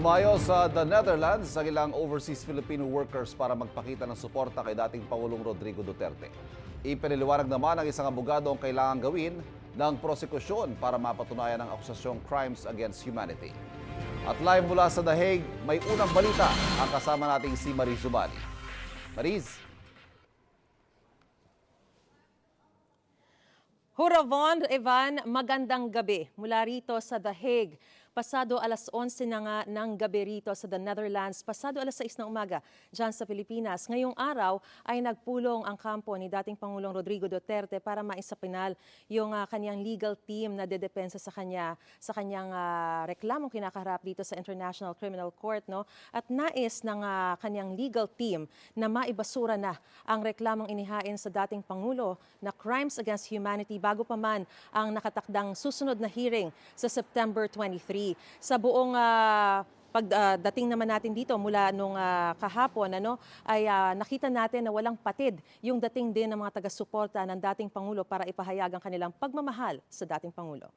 Dumayo sa The Netherlands ang ilang overseas Filipino workers para magpakita ng suporta kay dating Pangulong Rodrigo Duterte. Ipiniliwanag naman ng isang abogado ang kailangan gawin ng prosekusyon para mapatunayan ang akusasyong crimes against humanity. At live mula sa The Hague, may unang balita ang kasama nating si Mariz Zubani. Mariz, Huravon, Evan, magandang gabi. Mula rito sa The Hague. Pasado alas 11 na nga ng gabi rito sa The Netherlands. Pasado alas 6 ng umaga dyan sa Pilipinas. Ngayong araw ay nagpulong ang kampo ni dating Pangulong Rodrigo Duterte para maisapinal yung ah, kanyang legal team na dedepensa sa kanya sa kanyang ah, reklamong kinakaharap dito sa International Criminal Court. No? At nais ng ah, kanyang legal team na maibasura na ang reklamong inihain sa dating Pangulo na crimes against humanity bago pa man ang nakatakdang susunod na hearing sa September 23. Sa buong ah, pagdating naman natin dito mula nung ah, kahapon ano ay ah, nakita natin na walang patid yung dating din ng mga taga-suporta ng dating pangulo para ipahayag ang kanilang pagmamahal sa dating pangulo.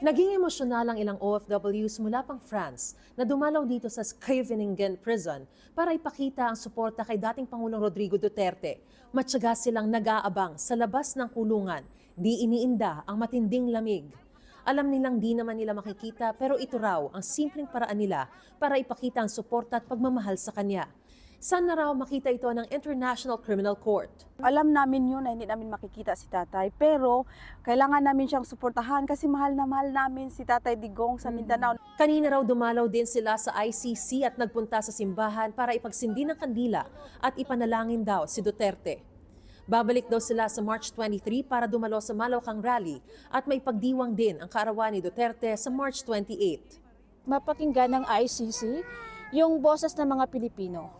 Naging emosyonal ang ilang OFWs mula pang France na dumalaw dito sa Scheveningen Prison para ipakita ang suporta kay dating Pangulong Rodrigo Duterte. Matyaga silang nag-aabang sa labas ng kulungan, di iniinda ang matinding lamig. Alam nilang di naman nila makikita pero ito raw ang simpleng paraan nila para ipakita ang suporta at pagmamahal sa kanya. Sana raw makita ito ng International Criminal Court. Alam namin yun na hindi namin makikita si tatay. Pero kailangan namin siyang suportahan kasi mahal na mahal namin si tatay Digong sa Mindanao. Kanina raw dumalaw din sila sa ICC at nagpunta sa simbahan para ipagsindi ng kandila at ipanalangin daw si Duterte. Babalik daw sila sa March 23 para dumalo sa Malawkang Rally at may pagdiwang din ang kaarawan ni Duterte sa March 28. mapakinggan ng ICC yung boses ng mga Pilipino.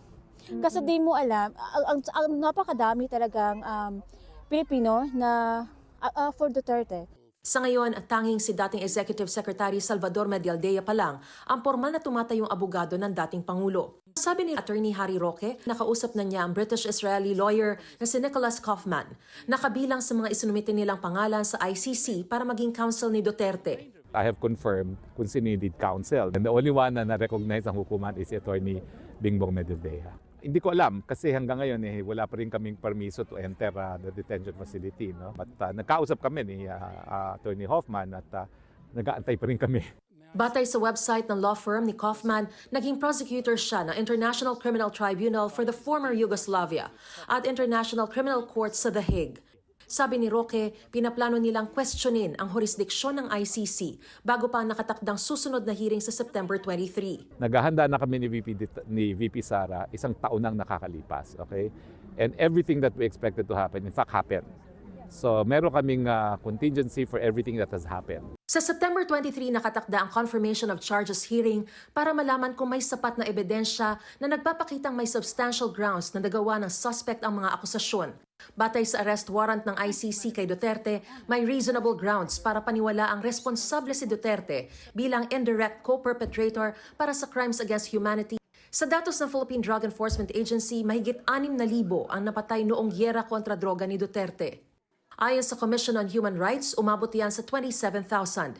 Kasi di mo alam, ang, ang, ang napakadami talagang um, Pilipino na uh, uh, for Duterte. Sa ngayon, tanging si dating Executive Secretary Salvador Medialdea pa lang ang formal na tumatayong abogado ng dating Pangulo. Sabi ni Attorney Harry Roque, nakausap na niya ang British-Israeli lawyer na si Nicholas Kaufman, nakabilang sa mga isinumite nilang pangalan sa ICC para maging counsel ni Duterte. I have confirmed kung sino lead counsel. And the only one na na-recognize ang hukuman is Attorney Bingbong Medaldea. Hindi ko alam kasi hanggang ngayon eh, wala pa rin kaming permiso to enter uh, the detention facility. No? But uh, nagkausap kami ni uh, uh, Attorney Hoffman at uh, nag-aantay pa rin kami. Batay sa website ng law firm ni Kaufman, naging prosecutor siya ng International Criminal Tribunal for the former Yugoslavia at International Criminal Court sa The Hague. Sabi ni Roque, pinaplano nilang questionin ang jurisdiksyon ng ICC bago pa ang nakatakdang susunod na hearing sa September 23. Naghahanda na kami ni VP, ni VP Sara isang taon nang nakakalipas. Okay? And everything that we expected to happen, in fact, happened. So meron kaming uh, contingency for everything that has happened. Sa September 23 nakatakda ang confirmation of charges hearing para malaman kung may sapat na ebidensya na nagpapakitang may substantial grounds na nagawa ng suspect ang mga akusasyon. Batay sa arrest warrant ng ICC kay Duterte, may reasonable grounds para paniwala ang responsable si Duterte bilang indirect co-perpetrator para sa crimes against humanity sa datos ng Philippine Drug Enforcement Agency, mahigit 6,000 ang napatay noong yera kontra droga ni Duterte. Ayon sa Commission on Human Rights, umabot yan sa 27,000.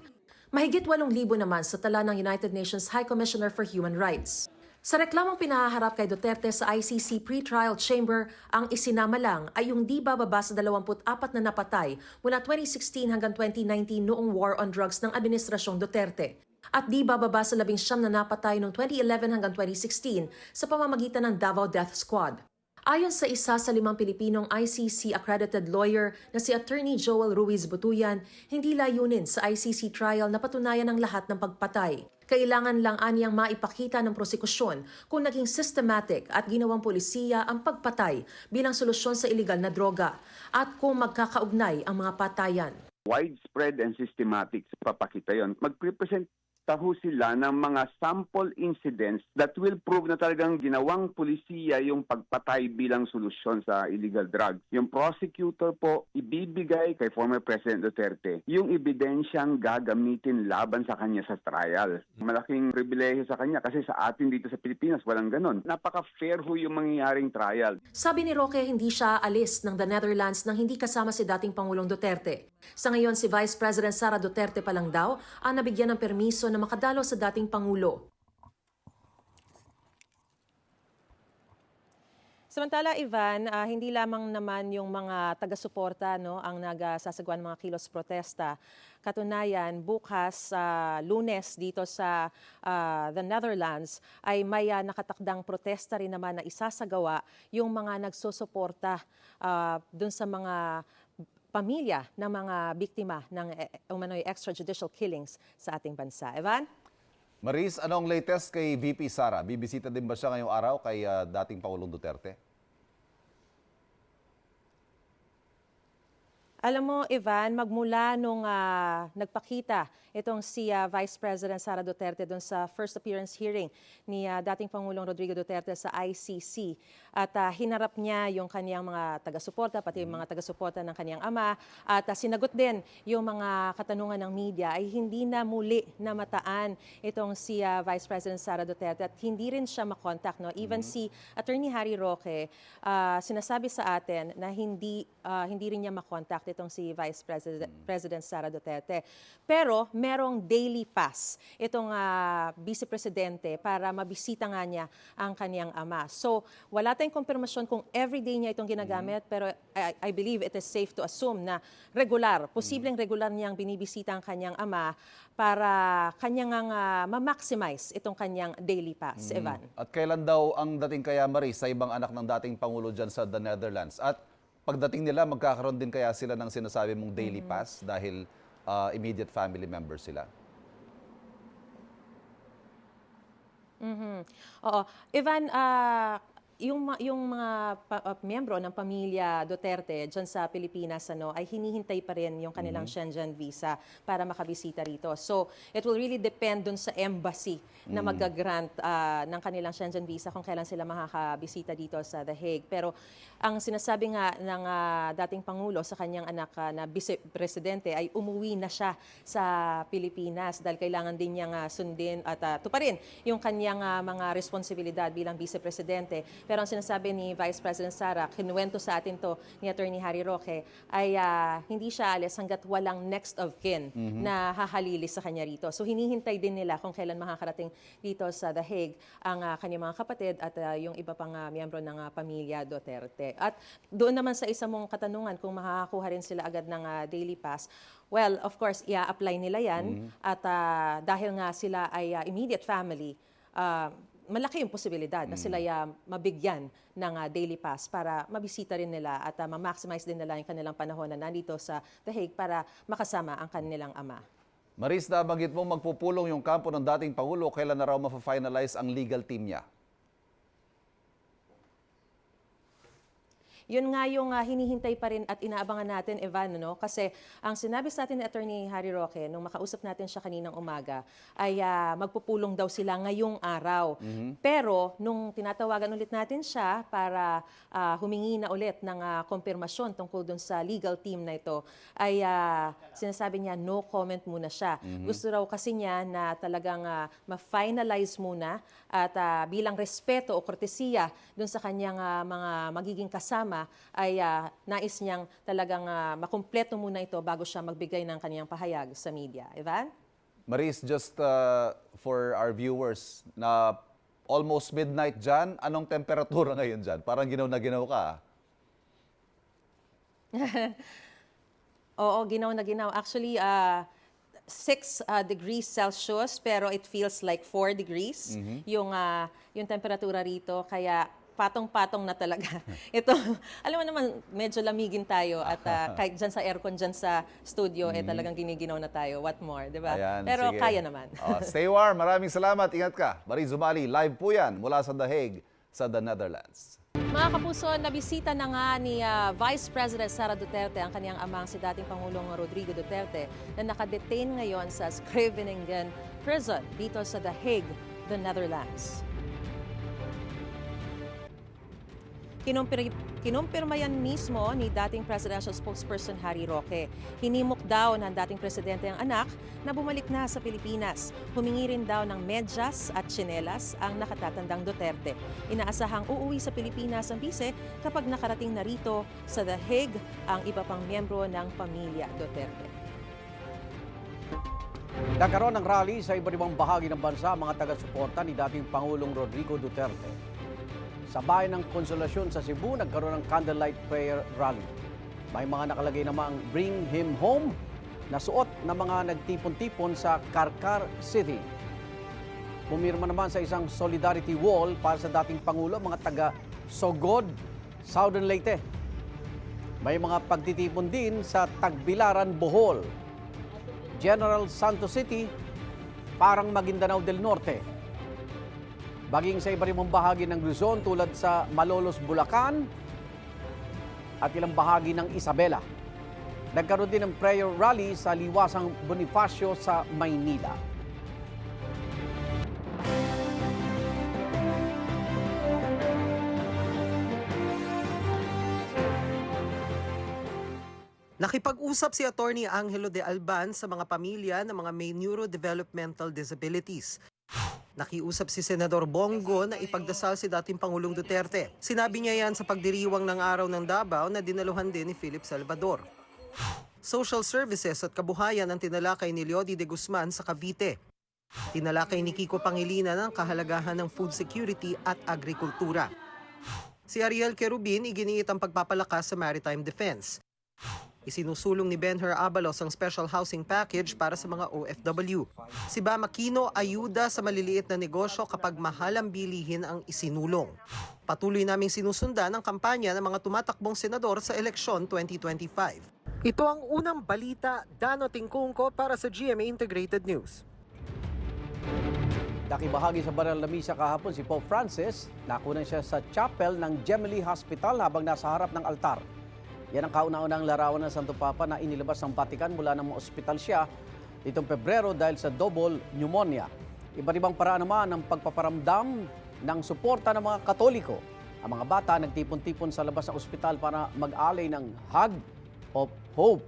Mahigit 8,000 naman sa tala ng United Nations High Commissioner for Human Rights. Sa reklamong pinahaharap kay Duterte sa ICC pre-trial chamber, ang isinama lang ay yung di bababa sa 24 na napatay mula 2016 hanggang 2019 noong war on drugs ng Administrasyong Duterte. At di bababa sa 19 na napatay noong 2011 hanggang 2016 sa pamamagitan ng Davao Death Squad. Ayon sa isa sa limang Pilipinong ICC-accredited lawyer na si Attorney Joel Ruiz Butuyan, hindi layunin sa ICC trial na patunayan ang lahat ng pagpatay. Kailangan lang aniyang maipakita ng prosekusyon kung naging systematic at ginawang polisiya ang pagpatay bilang solusyon sa iligal na droga at kung magkakaugnay ang mga patayan. widespread and systematic papakita yon. Mag-represent ho sila ng mga sample incidents that will prove na talagang ginawang pulisiya yung pagpatay bilang solusyon sa illegal drugs. Yung prosecutor po ibibigay kay former President Duterte yung ebidensyang gagamitin laban sa kanya sa trial. Malaking pribilehiyo sa kanya kasi sa atin dito sa Pilipinas walang ganon. Napaka-fair ho yung mangyayaring trial. Sabi ni Roque hindi siya alis ng the Netherlands nang hindi kasama si dating Pangulong Duterte. Sa ngayon si Vice President Sara Duterte pa lang daw ang nabigyan ng permiso na makadalo sa dating Pangulo. Samantala, Ivan, ah, hindi lamang naman yung mga taga-suporta no, ang nagsasagwan ng mga kilos protesta. Katunayan, bukas sa lunes dito sa ah, the Netherlands ay may ah, nakatakdang protesta rin naman na isasagawa yung mga nagsusuporta ah, dun sa mga pamilya ng mga biktima ng eh, umano'y extrajudicial killings sa ating bansa. Ivan? Maris, anong latest kay VP Sara? Bibisita din ba siya ngayong araw kay ah, dating Pangulong Duterte? Alam mo, Ivan, magmula nung ah, nagpakita itong si ah, Vice President Sara Duterte doon sa first appearance hearing ni ah, dating Pangulong Rodrigo Duterte sa ICC at ah, hinarap niya yung kaniyang mga taga-suporta, pati yung mga taga-suporta ng kaniyang ama at ah, sinagot din yung mga katanungan ng media ay hindi na muli namataan itong si ah, Vice President Sara Duterte at hindi rin siya makontak. No? Even si Attorney Harry Roque, ah, sinasabi sa atin na hindi ah, hindi rin niya makontak itong si Vice President, President Sara Duterte. Pero merong daily pass itong ah, Vice Presidente para mabisita nga niya ang kaniyang ama. So wala tayong konfirmasyon kung everyday niya itong ginagamit pero I, I believe it is safe to assume na regular, posibleng regular niyang binibisita ang kanyang ama para kanyang uh, ma-maximize itong kanyang daily pass, Evan. At kailan daw ang dating kaya Maris sa ibang anak ng dating Pangulo dyan sa the Netherlands? At pagdating nila, magkakaroon din kaya sila ng sinasabi mong daily pass dahil ah, immediate family members sila? Mhm. Oo. Ivan, ah, yung, yung mga pa- ah, miyembro ng pamilya Duterte dyan sa Pilipinas ano, ay hinihintay pa rin yung kanilang Shenzhen visa para makabisita rito. So, it will really depend dun sa embassy na mag-grant ah, ng kanilang Shenzhen visa kung kailan sila makakabisita dito sa The Hague. Pero ang sinasabi nga ng ah, dating Pangulo sa kanyang anak ah, na vice presidente ay umuwi na siya sa Pilipinas dahil kailangan din niyang ah, sundin at uh, tuparin yung kanyang ah, mga responsibilidad bilang vice presidente. Pero ang sinasabi ni Vice President Sara, kinuwento sa atin to ni Attorney Harry Roque, ay ah, hindi siya alis hanggat walang next of kin na hahalili sa kanya rito. So hinihintay din nila kung kailan makakarating dito sa The Hague ang ah, kanyang mga kapatid at ah, yung iba pang ah, miyembro ng ah, pamilya Duterte. At doon naman sa isa mong katanungan kung makakakuha rin sila agad ng ah, daily pass, well, of course, i-apply nila yan at ah, dahil nga sila ay ah, immediate family, ah, malaki yung posibilidad na sila ya mabigyan ng ah, daily pass para mabisita rin nila at ah, ma-maximize din nila yung kanilang panahon na nandito sa The Hague para makasama ang kanilang ama. Maris, nabanggit mo magpupulong yung kampo ng dating Pangulo. Kailan na raw mafa-finalize ang legal team niya? Yun nga yung ah, hinihintay pa rin at inaabangan natin, Evan, no? Kasi ang sinabi sa atin ni Attorney Harry Roque, nung makausap natin siya kaninang umaga, ay ah, magpupulong daw sila ngayong araw. Pero nung tinatawagan ulit natin siya para ah, humingi na ulit ng ah, kumpirmasyon tungkol dun sa legal team na ito, ay ah, sinasabi niya no comment muna siya. Gusto raw kasi niya na talagang ah, ma-finalize muna at ah, bilang respeto o kortesiya dun sa kanyang ah, mga magiging kasama ay ah, nais niyang talagang ah, makumpleto muna ito bago siya magbigay ng kanyang pahayag sa media. Ivan? Maris, just uh, for our viewers, na almost midnight dyan, anong temperatura ngayon dyan? Parang ginaw na ginaw ka. Oo, ginaw na ginaw. Actually, ah 6 degrees Celsius pero it feels like 4 degrees yung ah, yung temperatura rito kaya patong-patong na talaga. Ito, alam mo naman, medyo lamigin tayo at ah, kahit dyan sa aircon dyan sa studio, eh talagang giniginaw na tayo. What more, di ba? Ayan, Pero sige. kaya naman. Oh, stay warm. Maraming salamat. Ingat ka. Maris Zumali, live po yan mula sa The Hague sa The Netherlands. Mga kapuso, nabisita na nga ni ah, Vice President Sara Duterte ang kanyang amang si dating Pangulong Rodrigo Duterte na nakadetain ngayon sa Scriveningen Prison dito sa The Hague, the Netherlands. Kinumpir, kinumpirma yan mismo ni dating presidential spokesperson Harry Roque. Hinimok daw ng dating presidente ang anak na bumalik na sa Pilipinas. Humingi rin daw ng medyas at tsinelas ang nakatatandang Duterte. Inaasahang uuwi sa Pilipinas ang bise kapag nakarating na rito sa The Hague ang iba pang miyembro ng pamilya Duterte. Nagkaroon ng rally sa iba't ibang bahagi ng bansa mga taga-suporta ni dating Pangulong Rodrigo Duterte. Sa bayan ng Konsolasyon sa Cebu, nagkaroon ng candlelight prayer rally. May mga nakalagay namang Bring Him Home na suot ng mga nagtipon-tipon sa Karkar City. Pumirma naman sa isang solidarity wall para sa dating Pangulo ang mga taga Sogod, Southern Leyte. May mga pagtitipon din sa Tagbilaran, Bohol, General Santos City, parang Maguindanao del Norte. Baging sa iba rin mong bahagi ng Luzon tulad sa Malolos, Bulacan at ilang bahagi ng Isabela. Nagkaroon din ng prayer rally sa Liwasang Bonifacio sa Maynila. Nakipag-usap si Attorney Angelo de Alban sa mga pamilya ng mga may neurodevelopmental disabilities. Nakiusap si Senador Bongo na ipagdasal si dating Pangulong Duterte. Sinabi niya yan sa pagdiriwang ng araw ng Davao na dinaluhan din ni Philip Salvador. Social Services at Kabuhayan ang tinalakay ni Leody de Guzman sa Cavite. Tinalakay ni Kiko Pangilinan ang kahalagahan ng food security at agrikultura. Si Ariel Kerubin iginiit ang pagpapalakas sa maritime defense. Isinusulong ni Benher Abalos ang special housing package para sa mga OFW. Si Bam Aquino ayuda sa maliliit na negosyo kapag mahal ang bilihin ang isinulong. Patuloy naming sinusundan ang kampanya ng mga tumatakbong senador sa eleksyon 2025. Ito ang unang balita, Dano Tingkungko para sa GMA Integrated News. Nakibahagi sa banal na misa kahapon si Pope Francis. Nakunan siya sa chapel ng Gemelli Hospital habang nasa harap ng altar. Yan ang kauna-unang larawan ng Santo Papa na inilabas ng Vatican mula ng ospital siya nitong Pebrero dahil sa double pneumonia. Iba't ibang paraan naman ng pagpaparamdam ng suporta ng mga Katoliko. Ang mga bata nagtipon-tipon sa labas ng ospital para mag-alay ng hug of hope.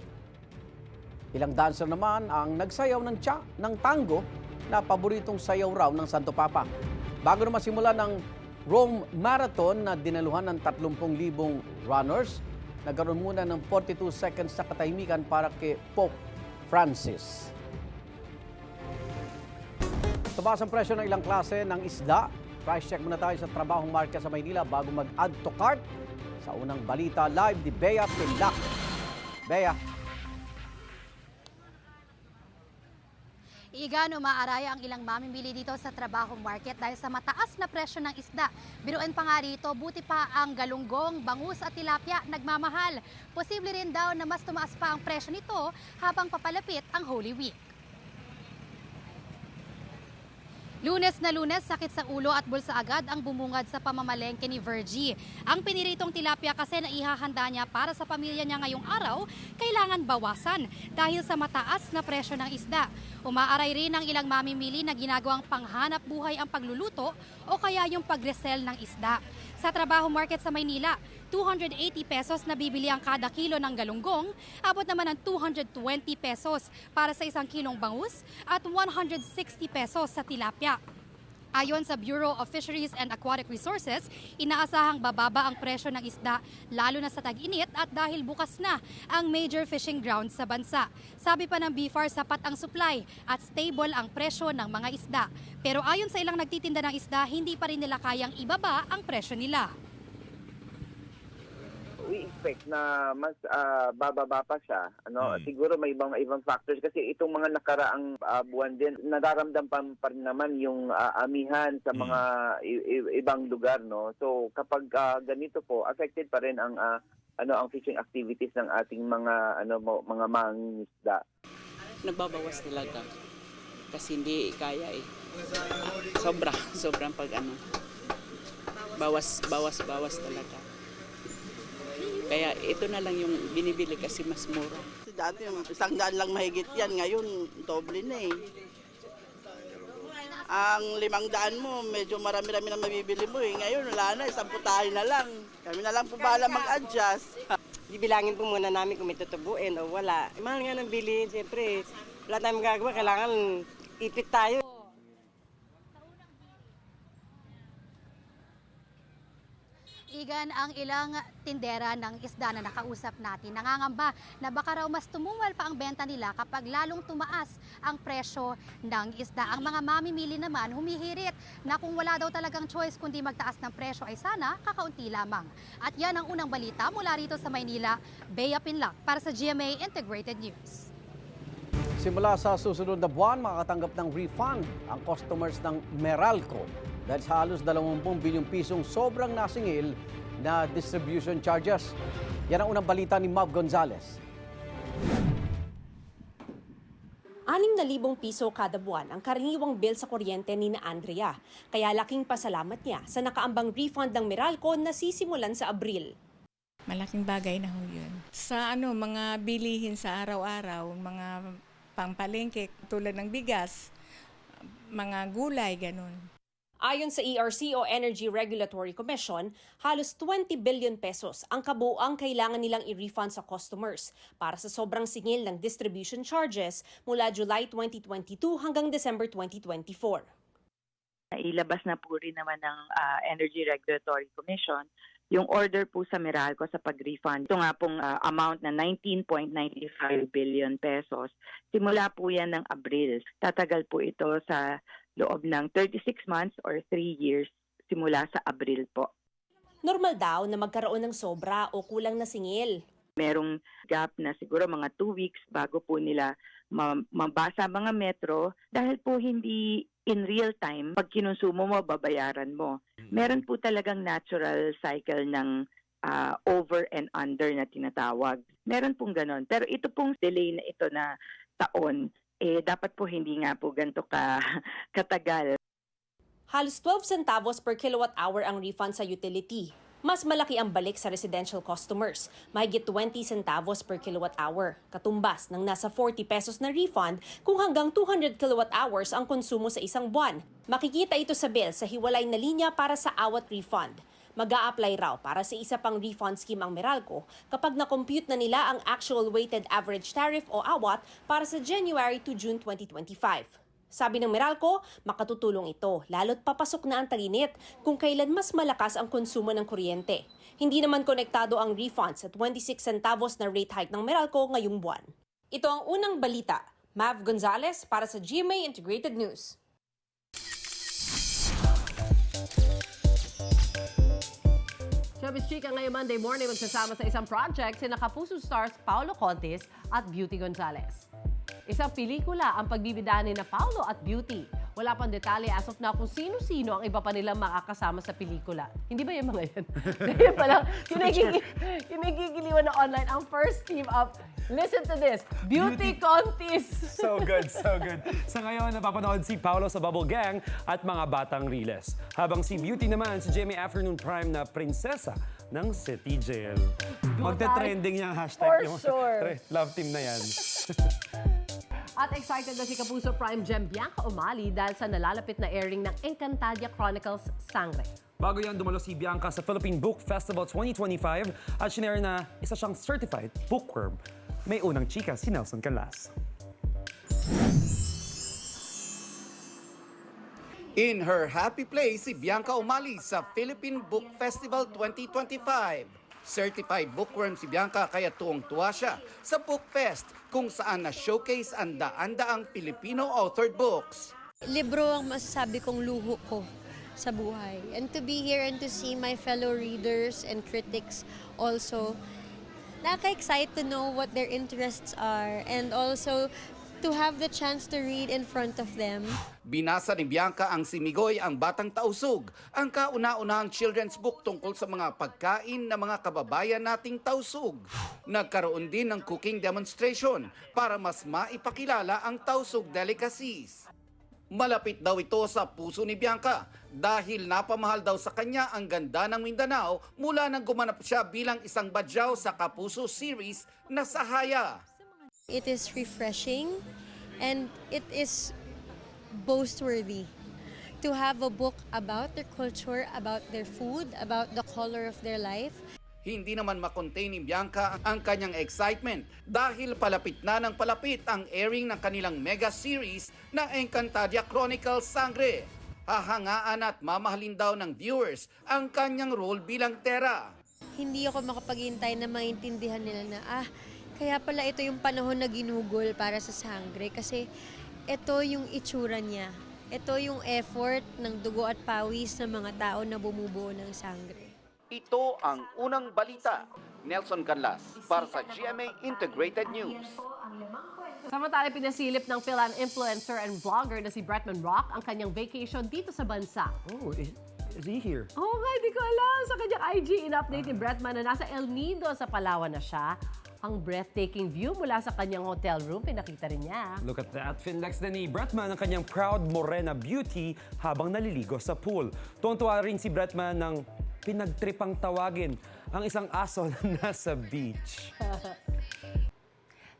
Ilang dancer naman ang nagsayaw ng, tsa, ng tango na paboritong sayaw raw ng Santo Papa. Bago naman simula ng Rome Marathon na dinaluhan ng 30,000 runners, nagkaroon muna ng 42 seconds na katahimikan para kay Pope Francis. Tumaas ang presyo ng ilang klase ng isda. Price check muna tayo sa trabahong market sa Maynila bago mag-add to cart. Sa unang balita live ni Bea Tindak. Bea. Igano maaraya ang ilang mamimili dito sa trabaho market dahil sa mataas na presyo ng isda. Biruan pa nga rito, buti pa ang galunggong, bangus at tilapia nagmamahal. Posible rin daw na mas tumaas pa ang presyo nito habang papalapit ang Holy Week. Lunes na lunes, sakit sa ulo at bulsa agad ang bumungad sa pamamalengke ni Virgie. Ang piniritong tilapia kasi na ihahanda niya para sa pamilya niya ngayong araw, kailangan bawasan dahil sa mataas na presyo ng isda. Umaaray rin ang ilang mamimili na ginagawang panghanap buhay ang pagluluto o kaya yung pagresell ng isda. Sa trabaho market sa Maynila, 280 pesos na bibili ang kada kilo ng galunggong, abot naman ng 220 pesos para sa isang kilong bangus at 160 pesos sa tilapia. Ayon sa Bureau of Fisheries and Aquatic Resources, inaasahang bababa ang presyo ng isda lalo na sa tag-init at dahil bukas na ang major fishing grounds sa bansa. Sabi pa ng BFAR, sapat ang supply at stable ang presyo ng mga isda. Pero ayon sa ilang nagtitinda ng isda, hindi pa rin nila kayang ibaba ang presyo nila. We expect na mas ah, bababa pa siya. Ano, Mm. siguro may ibang ibang factors kasi itong mga nakaraang ah, buwan din nararamdam pa, pa rin naman yung ah, amihan sa Mm. mga i- i- ibang lugar, no. So kapag ah, ganito po, affected pa rin ang ah, ano ang fishing activities ng ating mga ano mga mangingisda. nagbabawas talaga. Kasi hindi kaya eh. Sobra, sobrang pag ano. bawas, bawas, bawas talaga. Kaya ito na lang yung binibili kasi mas mura. Dati isang daan lang mahigit yan, ngayon doble na eh. Ang limang daan mo, medyo marami-rami na mabibili mo eh. Ngayon wala na, isang putahe na lang. Kami na lang po bahala mag-adjust. Bibilangin po muna namin kung may tutubuin o wala. Mahal nga ng bilhin, siyempre. Wala tayong magagawa, kailangan ipit tayo. Igan ang ilang tindera ng isda na nakausap natin. Nangangamba na baka raw mas tumumal pa ang benta nila kapag lalong tumaas ang presyo ng isda. Ang mga mamimili naman humihirit na kung wala daw talagang choice kundi magtaas ng presyo ay sana kakaunti lamang. At yan ang unang balita mula rito sa Maynila. Bea Pinlock para sa GMA Integrated News. Simula sa susunod na buwan, makakatanggap ng refund ang customers ng Meralco dahil sa halos 20 bilyong pisong sobrang nasingil na distribution charges. Yan ang unang balita ni Mav Gonzalez. Anim na libong piso kada buwan ang karaniwang bill sa kuryente ni na Andrea. Kaya laking pasalamat niya sa nakaambang refund ng Meralco na sisimulan sa Abril. Malaking bagay na ho yun. Sa ano, mga bilihin sa araw-araw, mga pangpalengke tulad ng bigas, mga gulay, ganun. Ayon sa ERC o Energy Regulatory Commission, halos 20 billion pesos ang kabuang kailangan nilang i-refund sa customers para sa sobrang singil ng distribution charges mula July 2022 hanggang December 2024. Ilabas na po rin naman ng ah, Energy Regulatory Commission yung order po sa Meralco sa pag-refund. Ito nga pong ah, amount na 19.95 billion pesos. Simula po yan ng Abril. Tatagal po ito sa loob ng 36 months or 3 years simula sa Abril po. Normal daw na magkaroon ng sobra o kulang na singil. merong gap na siguro mga two weeks bago po nila ma- mabasa mga metro dahil po hindi in real time pag kinonsumo mo babayaran mo. Meron po talagang natural cycle ng ah, over and under na tinatawag. Meron pong ganon. Pero ito pong delay na ito na taon, eh dapat po hindi nga po ganito ka katagal. Halos 12 centavos per kilowatt hour ang refund sa utility. Mas malaki ang balik sa residential customers, mahigit 20 centavos per kilowatt hour, katumbas ng nasa 40 pesos na refund kung hanggang 200 kilowatt hours ang konsumo sa isang buwan. Makikita ito sa bill sa hiwalay na linya para sa awat refund. Mag apply raw para sa isa pang refund scheme ang Meralco kapag na-compute na nila ang actual weighted average tariff o awat para sa January to June 2025. Sabi ng Meralco, makatutulong ito lalo't papasok na ang taginit kung kailan mas malakas ang konsumo ng kuryente. Hindi naman konektado ang refund sa 26 centavos na rate hike ng Meralco ngayong buwan. Ito ang unang balita. Mav Gonzalez para sa GMA Integrated News. Showbiz Chica ngayong Monday morning magsasama sa isang project sina Kapuso stars Paolo Contis at Beauty Gonzalez. Isang pelikula ang pagbibidahan ni na Paolo at Beauty. Wala pang detalye as of now kung sino-sino ang iba pa nilang makakasama sa pelikula. Hindi ba yung mga yan? Yan pa lang, kinigigil, kinigigiliwan na online ang first team up. Listen to this, Beauty, Contest. So good, so good. Sa ngayon, napapanood si Paolo sa Bubble Gang at mga batang Riles. Habang si Beauty naman si Jamie Afternoon Prime na prinsesa ng City Jail. Magte-trending yung hashtag For yung sure. love team na yan. At excited na si Kapuso Prime Gem Bianca Umali dahil sa nalalapit na airing ng Encantadia Chronicles Sangre. Bago yan, dumalo si Bianca sa Philippine Book Festival 2025 at sinare na isa siyang certified bookworm. May unang chika si Nelson Canlas. In her happy place, si Bianca Umali sa Philippine Book Festival 2025. Certified bookworm si Bianca kaya tuwang-tuwa siya sa Book Fest kung saan na-showcase ang daan-daang Filipino authored books. Libro ang masasabi kong luho ko sa buhay. And to be here and to see my fellow readers and critics also, nakaka-excite to know what their interests are and also to have the chance to read in front of them. Binasa ni Bianca ang Simigoy ang Batang Tausug, ang kauna-unahang children's book tungkol sa mga pagkain ng mga kababayan nating Tausug. Nagkaroon din ng cooking demonstration para mas maipakilala ang Tausug delicacies. Malapit daw ito sa puso ni Bianca dahil napamahal daw sa kanya ang ganda ng Mindanao mula nang gumanap siya bilang isang badyaw sa Kapuso series na Sahaya. It is refreshing and it is boastworthy to have a book about their culture, about their food, about the color of their life. Hindi naman makontain ni Bianca ang kanyang excitement dahil palapit na ng palapit ang airing ng kanilang mega series na Encantadia Chronicles Sangre. Hahangaan at mamahalin daw ng viewers ang kanyang role bilang Tera. Hindi ako makapaghintay na maintindihan nila na, ah, kaya pala ito yung panahon na ginugol para sa sangre kasi ito yung itsura niya. Ito yung effort ng dugo at pawis ng mga tao na bumubuo ng sangre. Ito ang unang balita. Nelson Canlas para sa GMA Integrated News. Samantala, pinasilip ng Philan influencer and vlogger na si Bretman Rock ang kanyang vacation dito sa bansa. Oh, is, is he here? Oo nga, hindi ko alam. Sa kanyang IG, in-update ni Bretman na nasa El Nido sa Palawan na siya. Ang breathtaking view mula sa kanyang hotel room, pinakita rin niya. Look at that. Finlex na ni Bretman ang kanyang proud morena beauty habang naliligo sa pool. Tuwang-tuwa rin si Bretman ng pinagtripang tawagin ang isang aso na nasa beach.